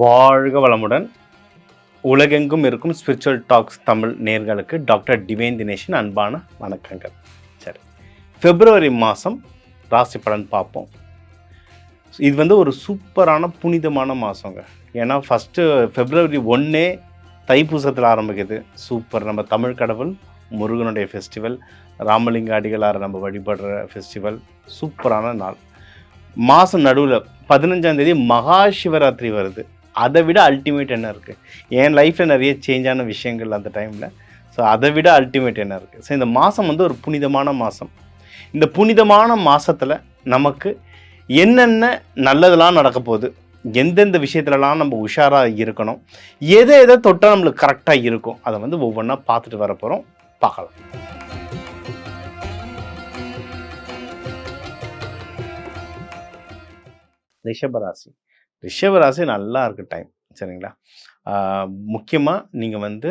வாழ்க வளமுடன். உலகெங்கும் இருக்கும் ஸ்பிரிச்சுவல் டாக்ஸ் தமிழ் நேர்களுக்கு டாக்டர் டிவேன் தினேஷன் அன்பான வணக்கங்கள். சரி பிப்ரவரி மாதம் ராசி பலன் பார்ப்போம். இது வந்து ஒரு சூப்பரான புனிதமான மாதங்க. ஏன்னா ஃபஸ்ட்டு பிப்ரவரி ஒன்றே தைப்பூசத்தில் ஆரம்பிக்குது. சூப்பர் நம்ம தமிழ் கடவுள் முருகனுடைய ஃபெஸ்டிவல் ராமலிங்க அடிகளார் நம்ம வழிபடுற ஃபெஸ்டிவல் சூப்பரான நாள். மாதம் நடுவில் பதினஞ்சாந்தேதி மகா சிவராத்திரி வருது. அதை விட அல்டிமேட் என்ன இருக்குது என் லைஃப்பில் நிறைய சேஞ்சான விஷயங்கள் அந்த டைமில் ஸோ அதை விட அல்டிமேட் என்ன இருக்குது ஸோ இந்த மாதம் வந்து ஒரு புனிதமான மாதம் இந்த புனிதமான மாதத்தில் நமக்கு என்னென்ன நல்லதெல்லாம் நடக்க போகுது? எந்தெந்த விஷயத்துலலாம் நம்ம உஷாராக இருக்கணும்? எதை எதை தொட்டால் நம்மளுக்கு கரெக்டாக இருக்கும்? அதை வந்து ஒவ்வொன்றா பார்த்துட்டு வர போகிறோம் பார்க்கலாம். ரிஷபராசி ரிஷபராசி நல்லா இருக்க டைம் சரிங்களா? முக்கியமாக நீங்கள் வந்து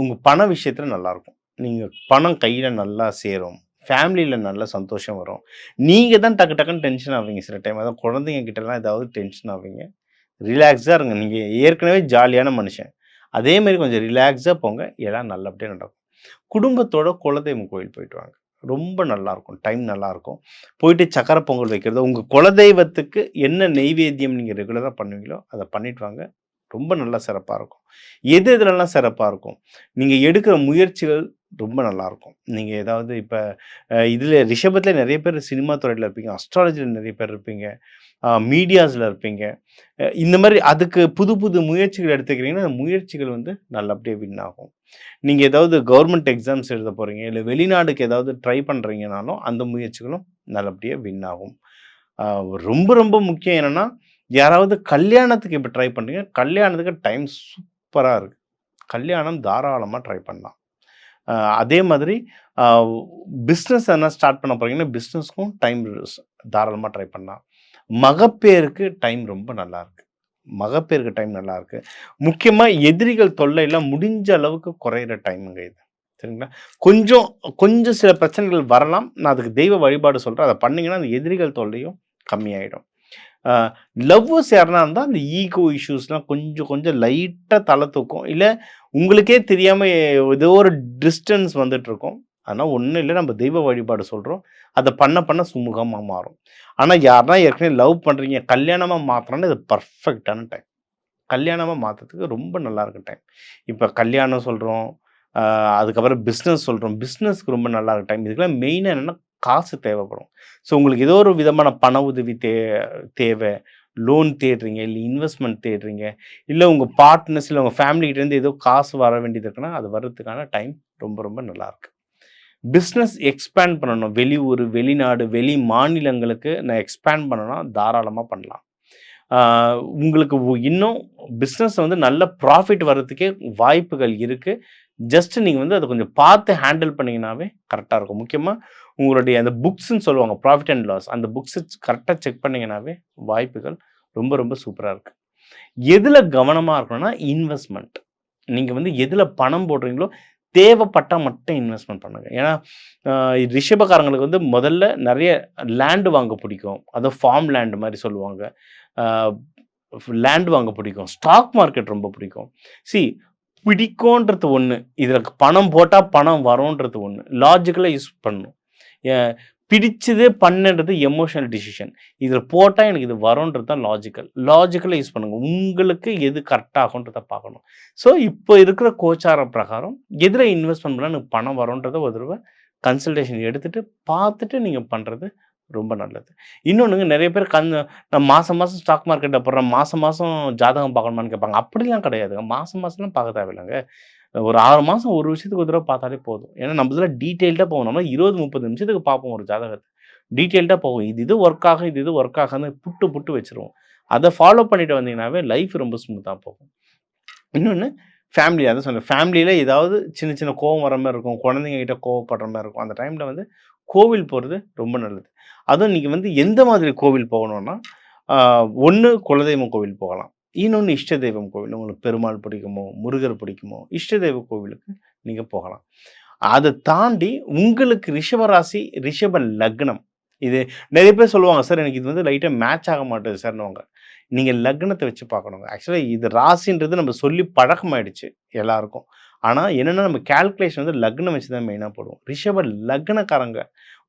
உங்கள் பண விஷயத்தில் நல்லாயிருக்கும் நீங்கள் பணம் கையில் நல்லா சேரும். ஃபேமிலியில் நல்ல சந்தோஷம் வரும். நீங்கள் தான் டக்கு டக்குன்னு டென்ஷன் ஆவீங்க சில டைம் அதான் குழந்தைங்க கிட்டலாம் ஏதாவது டென்ஷன் ஆவீங்க. ரிலாக்ஸாக இருங்க. நீங்கள் ஏற்கனவே ஜாலியான மனுஷன். அதே மாதிரி கொஞ்சம் ரிலாக்ஸாக போங்க. எல்லாம் நல்லபடியாக நடக்கும். குடும்பத்தோட குலதெய்வம் கோயில் போயிட்டு வாங்க. ரொம்ப நல்லாயிருக்கும் டைம் நல்லாயிருக்கும் போயிட்டு சக்கரை பொங்கல் வைக்கிறது உங்கள் குலதெய்வத்துக்கு என்ன நெய்வேத்தியம் நீங்கள் ரெகுலராக பண்ணுவீங்களோ அதை பண்ணிட்டு வாங்க. ரொம்ப நல்லா சிறப்பாக இருக்கும். எது எதுலலாம் சிறப்பாக இருக்கும்? நீங்கள் எடுக்கிற முயற்சிகள் ரொம்ப நல்லாயிருக்கும் நீங்கள் ஏதாவது இப்போ இதில் ரிஷபத்தில் நிறைய பேர் சினிமா துறையில் இருப்பீங்க அஸ்ட்ராலஜியில் நிறைய பேர் இருப்பீங்க மீடியாஸில் இருப்பீங்க. இந்த மாதிரி அதுக்கு புது புது முயற்சிகள் எடுத்துக்கிறீங்கன்னா அந்த முயற்சிகள் வந்து நல்லபடியாக வின் ஆகும். நீங்கள் ஏதாவது கவர்மெண்ட் எக்ஸாம்ஸ் எழுத போகிறீங்க இல்லை வெளிநாடுக்கு ஏதாவது ட்ரை பண்ணுறீங்கனாலும் அந்த முயற்சிகளும் நல்லபடியாக வின் ஆகும். ரொம்ப ரொம்ப முக்கியம் என்னென்னா யாராவது கல்யாணத்துக்கு இப்போ ட்ரை பண்ணுறீங்க கல்யாணத்துக்கு டைம் சூப்பராக இருக்குது கல்யாணம் தாராளமாக ட்ரை பண்ணலாம். அதே மாதிரி பிஸ்னஸ் என்ன ஸ்டார்ட் பண்ண போகிறீங்கன்னா பிஸ்னஸ்க்கும் டைம் தாராளமாக ட்ரை பண்ணலாம். மகப்பேருக்கு டைம் ரொம்ப நல்லாயிருக்கு மகப்பேருக்கு டைம் நல்லா இருக்கு முக்கியமாக எதிரிகள் தொல்லையெல்லாம் முடிஞ்ச அளவுக்கு குறையிற டைமுங்க இது. சரிங்களா? கொஞ்சம் கொஞ்சம் சில பிரச்சனைகள் வரலாம். நான் அதுக்கு தெய்வ வழிபாடு சொல்கிறேன் அதை பண்ணீங்கன்னா அந்த எதிரிகள் தொல்லையும் கம்மியாயிடும். லவ்வர்ஸ் யாருனா இருந்தால் அந்த ஈகோ இஷ்யூஸ்லாம் கொஞ்சம் கொஞ்சம் லைட்டாக தலை தூக்கும். இல்லை உங்களுக்கே தெரியாமல் ஏதோ ஒரு டிஸ்டன்ஸ் வந்துட்டு இருக்கும் ஆனால் ஒன்றும் இல்லை. நம்ம தெய்வ வழிபாடு சொல்கிறோம் அதை பண்ண பண்ண சுமூகமாக மாறும். ஆனால் யாருனா ஏற்கனவே லவ் பண்ணுறீங்க கல்யாணமாக மாற்றணும்னு இது பர்ஃபெக்டான டைம் கல்யாணமாக மாற்றுறதுக்கு ரொம்ப நல்லா இருக்கு டைம் இப்போ கல்யாணம் சொல்கிறோம் அதுக்கப்புறம் பிஸ்னஸ் சொல்கிறோம் பிஸ்னஸ்க்கு ரொம்ப நல்லா இருக்கு டைம் இதுக்கெல்லாம் மெயினாக என்னென்னா காசு தேவைப்படும். ஸோ உங்களுக்கு ஏதோ ஒரு விதமான பண உதவி தே தேவை. லோன் தேடுறீங்க இல்லை இன்வெஸ்ட்மெண்ட் தேடுறீங்க இல்லை உங்கள் பார்ட்னர்ஸ் இல்லை உங்கள் ஃபேமிலிகிட்டேருந்து ஏதோ காசு வர வேண்டியது இருக்குன்னா அது வர்றதுக்கான டைம் ரொம்ப ரொம்ப நல்லாயிருக்கு பிஸ்னஸ் எக்ஸ்பேண்ட் பண்ணணும். வெளியூர் வெளிநாடு வெளி மாநிலங்களுக்கு நான் எக்ஸ்பேண்ட் பண்ணணும்னா தாராளமாக பண்ணலாம். உங்களுக்கு இன்னும் பிஸ்னஸ் வந்து நல்ல ப்ராஃபிட் வர்றதுக்கே வாய்ப்புகள் இருக்குது ஜஸ்ட் நீங்கள் வந்து அதை கொஞ்சம் பார்த்து ஹேண்டில் பண்ணிங்கனாவே கரெக்டாக இருக்கும். முக்கியமாக உங்களுடைய அந்த புக்ஸ்ன்னு சொல்லுவாங்க ப்ராஃபிட் அண்ட் லாஸ் அந்த புக்ஸை கரெக்டாக செக் பண்ணிங்கனாவே வாய்ப்புகள் ரொம்ப ரொம்ப சூப்பராக இருக்குது எதில் கவனமாக இருக்கணும்னா இன்வெஸ்ட்மெண்ட் நீங்கள் வந்து எதில் பணம் போடுறீங்களோ தேவைப்பட்டால் மட்டும் இன்வெஸ்ட்மெண்ட் பண்ணுங்கள் ஏன்னா ரிஷபக்காரங்களுக்கு வந்து முதல்ல நிறைய லேண்டு வாங்க பிடிக்கும். அது ஃபார்ம் லேண்டு மாதிரி சொல்லுவாங்க. லேண்ட் வாங்க பிடிக்கும். ஸ்டாக் மார்க்கெட் ரொம்ப பிடிக்கும். சி பிடிக்கும்ன்றது ஒன்று இதில் பணம் போட்டால் பணம் வரும்ன்றது ஒன்று லாஜிக்கலாக யூஸ் பண்ணணும். பிடிச்சது பண்ணுன்றது எமோஷனல் டிசிஷன் இதில் போட்டால் எனக்கு இது வரும்ன்றது தான் லாஜிக்கல் லாஜிக்கலாக யூஸ் பண்ணுங்கள் உங்களுக்கு எது கரெக்டாகுன்றதை பார்க்கணும். ஸோ இப்போ இருக்கிற கோச்சார பிரகாரம் எதில் இன்வெஸ்ட்மெண்ட் பண்ணால் எனக்கு பணம் வரும்ன்றதை ஒரு தடவை கன்சல்டேஷன் எடுத்துகிட்டு பார்த்துட்டு நீங்கள் பண்ணுறது ரொம்ப நல்லது. இன்னொன்றுங்க நிறைய பேர் கண் நான் மாதம் மாதம் ஸ்டாக் மார்க்கெட்டை போடுறேன் மாதம் மாதம் ஜாதகம் பார்க்கணுமான்னு கேட்பாங்க. அப்படிலாம் கிடையாதுங்க. மாதம் மாதம்லாம் பார்க்க தேவையில்லைங்க. ஒரு ஆறு மாதம் ஒரு விஷயத்துக்கு ஒரு தடவை பார்த்தாலே போதும். ஏன்னா நம்ம இதில் டீட்டெயில்டாக போகும் நம்ம இருபது முப்பது நிமிஷத்துக்கு பார்ப்போம் ஒரு ஜாதகத்தை. டீட்டெயில்டாக போகும் இது இது ஒர்க் ஆகும் இது இது ஒர்க் ஆகன்னு புட்டு புட்டு வச்சிருவோம். அதை ஃபாலோ பண்ணிட்டு வந்தீங்கன்னாவே லைஃப் ரொம்ப ஸ்மூத்தாக போகும். இன்னொன்று ஃபேமிலி அதான் சொன்னேன். ஃபேமிலியில் ஏதாவது சின்ன சின்ன கோவம் வர மாதிரி இருக்கும். குழந்தைங்க கிட்ட கோவப்படுற மாதிரி இருக்கும். அந்த டைமில் வந்து கோவில் போகிறது ரொம்ப நல்லது. அதுவும் நீங்கள் வந்து எந்த மாதிரி கோவில் போகணும்னா ஒன்று குலதெய்வம் கோவில் போகலாம். இன்னொன்று இஷ்ட தெய்வம் கோவில். உங்களுக்கு பெருமாள் பிடிக்குமோ முருகர் பிடிக்குமோ இஷ்ட தெய்வ கோவிலுக்கு நீங்கள் போகலாம். அதை தாண்டி உங்களுக்கு ரிஷபராசி ரிஷப லக்னம் இது நிறைய பேர் சொல்லுவாங்க சார் எனக்கு இது வந்து லைட்டாக மேட்ச் ஆக மாட்டேது சார்னுவாங்க நீங்கள் லக்னத்தை வச்சு பார்க்கணுங்க. ஆக்சுவலாக இது ராசின்றது நம்ம சொல்லி பழக்கமாயிடுச்சு எல்லாருக்கும். ஆனால் என்னென்னா நம்ம கேல்குலேஷன் வந்து லக்னம் வச்சு தான் மெயினாக போடுவோம். ரிஷப லக்னக்காரங்க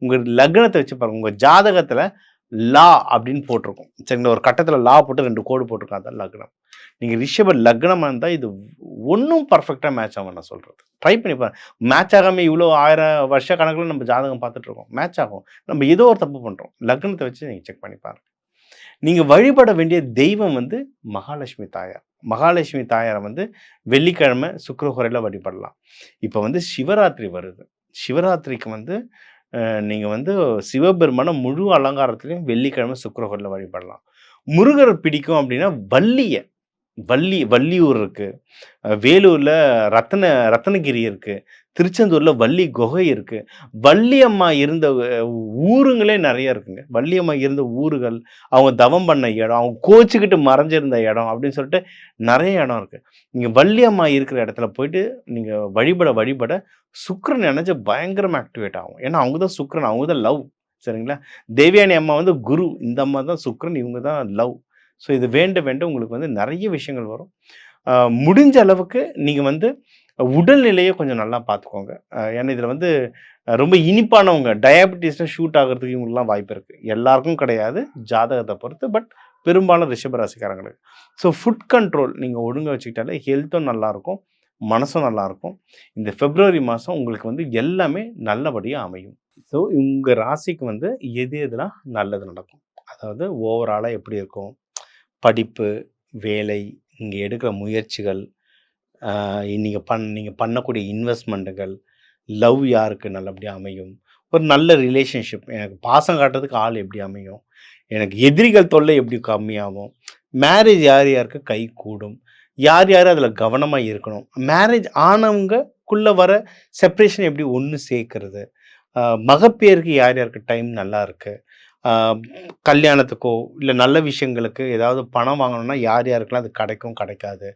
உங்கள் லக்னத்தை வச்சு பாருங்கள் உங்கள் ஜாதகத்தில் லா அப்படின்னு போட்டிருக்கோம். சரிங்களா? ஒரு கட்டத்தில் லா போட்டு ரெண்டு கோடு போட்டிருக்கோம் தான் லக்னம். நீங்கள் ரிஷப லக்னமாக இருந்தால் இது ஒன்றும் பர்ஃபெக்டாக மேட்ச் ஆகும் நான் சொல்கிறது ட்ரை பண்ணி பாருங்க. மேட்ச் ஆகாமல் இவ்வளோ ஆயிரம் வருஷ கணக்கில் நம்ம ஜாதகம் பார்த்துட்ருக்கோம் மேட்ச் ஆகும். நம்ம ஏதோ ஒரு தப்பு பண்ணுறோம் லக்னத்தை வச்சு நீங்கள் செக் பண்ணி பாருங்கள் நீங்கள் வழிபட வேண்டிய தெய்வம் வந்து மகாலட்சுமி தாயார். மகாலட்சுமி தாயாரை வந்து வெள்ளிக்கிழமை சுக்கரஹுரையில் வழிபடலாம். இப்போ வந்து சிவராத்திரி வருது. சிவராத்திரிக்கு வந்து நீங்கள் வந்து சிவபெருமான முழு அலங்காரத்துலேயும் வெள்ளிக்கிழமை சுக்கரஹுரையில் வழிபடலாம். முருகர் பிடிக்கும் அப்படின்னா வள்ளியை வள்ளி வள்ளியூர் இருக்குது வேலூரில் ரத்தன ரத்தனகிரி இருக்குது திருச்செந்தூரில் வள்ளி குகை இருக்குது வள்ளியம்மா இருந்த ஊருங்களே நிறைய இருக்குங்க. வள்ளியம்மா இருந்த ஊர்கள் அவங்க தவம் பண்ண இடம் அவங்க கோச்சிக்கிட்டு மறைஞ்சிருந்த இடம் அப்படின்னு சொல்லிட்டு நிறைய இடம் இருக்குது நீங்கள் வள்ளியம்மா இருக்கிற இடத்துல போயிட்டு நீங்கள் வழிபட வழிபட சுக்கரன் நினைச்ச பயங்கரமாக ஆக்டிவேட் ஆகும். ஏன்னா அவங்க தான் சுக்கரன் அவங்க தான் லவ். சரிங்களா? தேவியானி அம்மா வந்து குரு. இந்த அம்மா தான் சுக்கரன் இவங்க தான் லவ். ஸோ இது வேண்ட வேண்ட உங்களுக்கு வந்து நிறைய விஷயங்கள் வரும். முடிஞ்ச அளவுக்கு நீங்கள் வந்து உடல்நிலையை கொஞ்சம் நல்லா பார்த்துக்கோங்க. ஏன்னா இதில் வந்து ரொம்ப இனிப்பானவங்க டயபெட்டிஸில் ஷூட் ஆகிறதுக்கு இவங்களுக்குலாம் வாய்ப்பு இருக்குது எல்லாருக்கும் கிடையாது ஜாதகத்தை பொறுத்து பட் பெரும்பாலும் ரிஷபராசிக்காரங்களுக்கு. ஸோ ஃபுட் கண்ட்ரோல் நீங்கள் ஒழுங்காக வச்சுக்கிட்டாலே ஹெல்த்தும் நல்லாயிருக்கும் மனசும் நல்லாயிருக்கும். இந்த பிப்ரவரி மாதம் உங்களுக்கு வந்து எல்லாமே நல்லபடியாக அமையும். ஸோ உங்கள் ராசிக்கு வந்து எது எதுலாம் நல்லது நடக்கும். அதாவது ஓவராலாக எப்படி இருக்கும்? படிப்பு வேலை நீங்கள் எடுக்கிற முயற்சிகள் நீங்கள் பண் நீங்கள் பண்ணக்கூடிய இன்வெஸ்ட்மெண்ட்டுகள் லவ் யாருக்கு நல்லபடியாக அமையும்? ஒரு நல்ல ரிலேஷன்ஷிப் எனக்கு பாசம் காட்டுறதுக்கு ஆள் எப்படி அமையும்? எனக்கு எதிரிகள் தொல்லை எப்படி கம்மியாகும்? மேரேஜ் யார் யாருக்கு கை கூடும்? யார் யார் அதில் கவனமாக இருக்கணும்? மேரேஜ் ஆனவங்கக்குள்ளே வர செப்ரேஷன் எப்படி ஒன்று சேர்க்கறது? மகப்பேருக்கு யார் யாருக்கு டைம் நல்லா இருக்குது கல்யாணத்துக்கோ இல்லை நல்ல விஷயங்களுக்கு ஏதாவது பணம் வாங்கணும்னா யார் யாருக்கெல்லாம் அது கிடைக்கும் கிடைக்காது.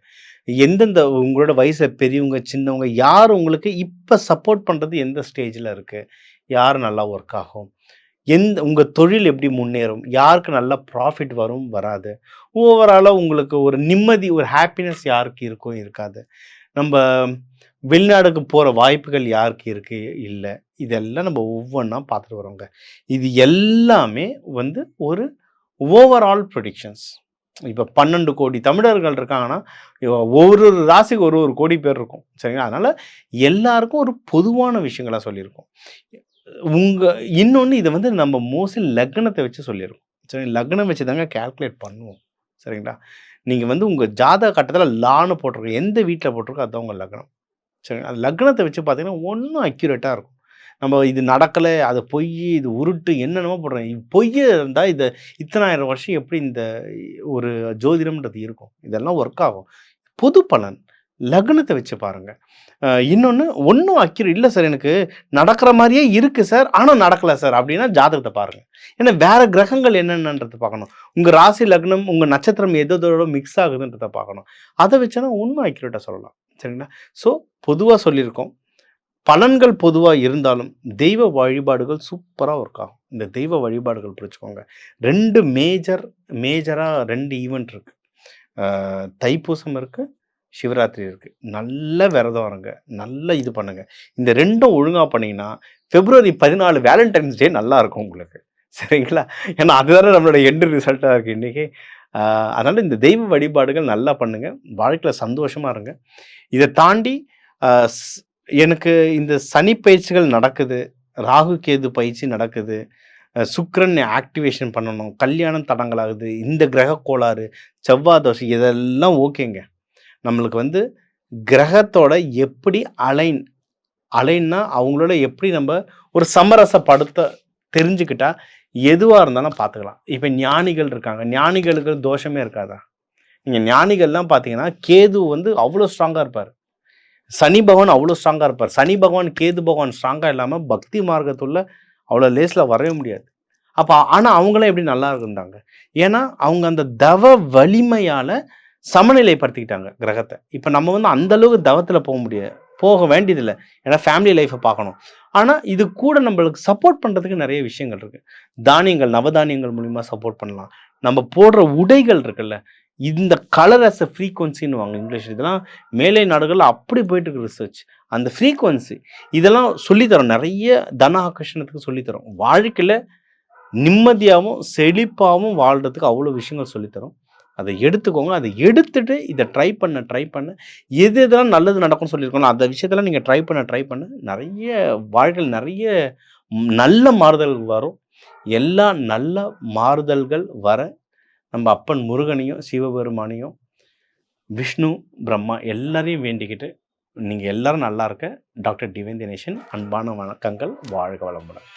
எந்தெந்த உங்களோட வயசில் பெரியவங்க சின்னவங்க யார் உங்களுக்கு இப்போ சப்போர்ட் பண்ணுறது எந்த ஸ்டேஜில் இருக்குது யார் நல்லா ஒர்க் ஆகும்? எந்த உங்கள் தொழில் எப்படி முன்னேறும்? யாருக்கு நல்ல ப்ராஃபிட் வரும் வராது? ஓவராலாக உங்களுக்கு ஒரு நிம்மதி ஒரு ஹாப்பினஸ் யாருக்கு இருக்கும் இருக்காது. நம்ம வெளிநாடுக்கு போகிற வாய்ப்புகள் யாருக்கு இருக்குது இல்லை. இதெல்லாம் நம்ம ஒவ்வொன்றா பார்த்துட்டு வரோங்க. இது எல்லாமே வந்து ஒரு ஓவரால் ப்ரொடிக்ஷன்ஸ் இப்போ பன்னெண்டு கோடி தமிழர்கள் இருக்காங்கன்னா ஒவ்வொரு ராசிக்கு ஒரு ஒரு கோடி பேர் இருக்கும். சரிங்களா? அதனால் எல்லாருக்கும் ஒரு பொதுவான விஷயங்களாக சொல்லியிருக்கோம். உங்கள் இன்னொன்று இதை வந்து நம்ம மோஸ்ட்லி லக்னத்தை வச்சு சொல்லியிருக்கோம். சரி லக்னம் வச்சு தாங்க கேல்குலேட் பண்ணுவோம். சரிங்களா? நீங்கள் வந்து உங்கள் ஜாதக கட்டத்தில் லான்னு போட்டிருக்கோம் எந்த வீட்டில் போட்டிருக்கோ அதுதான் உங்கள் லக்னம். சரி அந்த லக்னத்தை வச்சு பார்த்தீங்கன்னா ஒன்றும் அக்யூரேட்டாக இருக்கும். நம்ம இது நடக்கலை அது பொய் இது உருட்டு என்னென்னமோ போடுறேன் பொய் இருந்தால் இதை இத்தனாயிரம் வருஷம் எப்படி இந்த ஒரு ஜோதிடம்ன்றது இருக்கும். இதெல்லாம் ஒர்க் ஆகும். பொது பலன். லக்னத்தை வச்சு பாருங்கள் இன்னொன்று ஒன்றும் அக்யூரேட் இல்லை சார் எனக்கு நடக்கிற மாதிரியே இருக்குது சார் ஆனால் நடக்கலை சார் அப்படின்னா ஜாதகத்தை பாருங்கள் ஏன்னா வேறு கிரகங்கள் என்னென்னன்றதை பார்க்கணும். உங்கள் ராசி லக்னம் உங்கள் நட்சத்திரம் எதோட மிக்ஸ் ஆகுதுன்றதை பார்க்கணும். அதை வச்சோன்னா ஒன்றும் அக்யூரேட்டாக சொல்லலாம். சரிங்களா? ஸோ பொதுவாக சொல்லியிருக்கோம். பலன்கள் பொதுவாக இருந்தாலும் தெய்வ வழிபாடுகள் சூப்பராக ஒர்க் ஆகும். இந்த தெய்வ வழிபாடுகள் பிடிச்சிக்கோங்க ரெண்டு மேஜர் மேஜராக ரெண்டு ஈவெண்ட் இருக்குது தைப்பூசம் இருக்குது சிவராத்திரி இருக்குது நல்ல விரதம் வருங்க நல்ல இது பண்ணுங்கள் இந்த ரெண்டும் ஒழுங்காக பண்ணிங்கன்னா பிப்ரவரி பதினாலு வேலண்டைன்ஸ் டே நல்லா இருக்கும் உங்களுக்கு. சரிங்களா? ஏன்னா அதுதானே நம்மளோட எண்டு ரிசல்ட்டாக இருக்குது இன்றைக்கி அதனால் இந்த தெய்வ வழிபாடுகள் நல்லா பண்ணுங்கள் வாழ்க்கையில் சந்தோஷமாக இருங்க. இதை தாண்டி எனக்கு இந்த சனி பயிற்சிகள் நடக்குது. ராகு கேது பயிற்சி நடக்குது. சுக்ரன் ஆக்டிவேஷன் பண்ணணும். கல்யாணம் தடங்களாகுது இந்த கிரக கோளாறு செவ்வாய் தோசை இதெல்லாம் ஓகேங்க. நம்மளுக்கு வந்து கிரகத்தோட எப்படி அலைன் அலைன்னா அவங்களோட எப்படி நம்ம ஒரு சமரசப்படுத்த தெரிஞ்சுக்கிட்டா எதுவாக இருந்தாலும் பார்த்துக்கலாம். இப்போ ஞானிகள் இருக்காங்க. ஞானிகளுக்கு தோஷமே இருக்காதா? நீங்கள் ஞானிகள்லாம் பார்த்தீங்கன்னா கேது வந்து அவ்வளோ ஸ்ட்ராங்காக இருப்பார். சனி பகவான் அவ்வளோ ஸ்ட்ராங்காக இருப்பார். சனி பகவான் கேது பகவான் ஸ்ட்ராங்காக இல்லாமல் பக்தி மார்க்கத்துள்ள அவ்வளோ லேஸில் வரவே முடியாது. அப்போ ஆனால் அவங்களாம் எப்படி நல்லா இருந்தாங்க ஏன்னா அவங்க அந்த தவ வலிமையால் சமநிலைப்படுத்திக்கிட்டாங்க கிரகத்தை. இப்போ நம்ம வந்து அந்த அளவுக்கு தவத்தில் போக முடியாது போக வேண்டியதில்லை. ஏன்னா ஃபேமிலி லைஃப்பை பார்க்கணும். ஆனால் இது கூட நம்மளுக்கு சப்போர்ட் பண்ணுறதுக்கு நிறைய விஷயங்கள் இருக்குது தானியங்கள் நவதானியங்கள் மூலிமா சப்போர்ட் பண்ணலாம். நம்ம போடுற உடைகள் இருக்குல்ல இந்த கலர் அஸ் அ வாங்க இங்கிலீஷ் இதெல்லாம் மேலை நாடுகளில் அப்படி போயிட்டு இருக்கு ரிசர்ச் அந்த ஃப்ரீக்குவன்சி இதெல்லாம் சொல்லித்தரோம். நிறைய தன ஆகர்ஷணத்துக்கு சொல்லித்தரோம். வாழ்க்கையில் நிம்மதியாகவும் செழிப்பாகவும் வாழ்கிறதுக்கு அவ்வளோ விஷயங்கள் சொல்லித்தரோம். அதை எடுத்துக்கோங்க. அதை எடுத்துட்டு இதை ட்ரை பண்ண ட்ரை பண்ண. எது எதெல்லாம் நல்லது நடக்கும்னு சொல்லியிருக்கோம் அந்த விஷயத்தெல்லாம் நீங்கள் ட்ரை பண்ண ட்ரை பண்ண. நிறைய வாழ்க்கையில் நிறைய நல்ல மாறுதல்கள் வரும். எல்லா நல்ல மாறுதல்கள் வர நம்ம அப்பன் முருகனையும் சிவபெருமானையும் விஷ்ணு பிரம்மா எல்லாரையும் வேண்டிக்கிட்டு நீங்கள் எல்லோரும் நல்லா இருக்க. டாக்டர் டிவேந்தினேஷன் அன்பான வணக்கங்கள். வாழ்க வளமுடன்.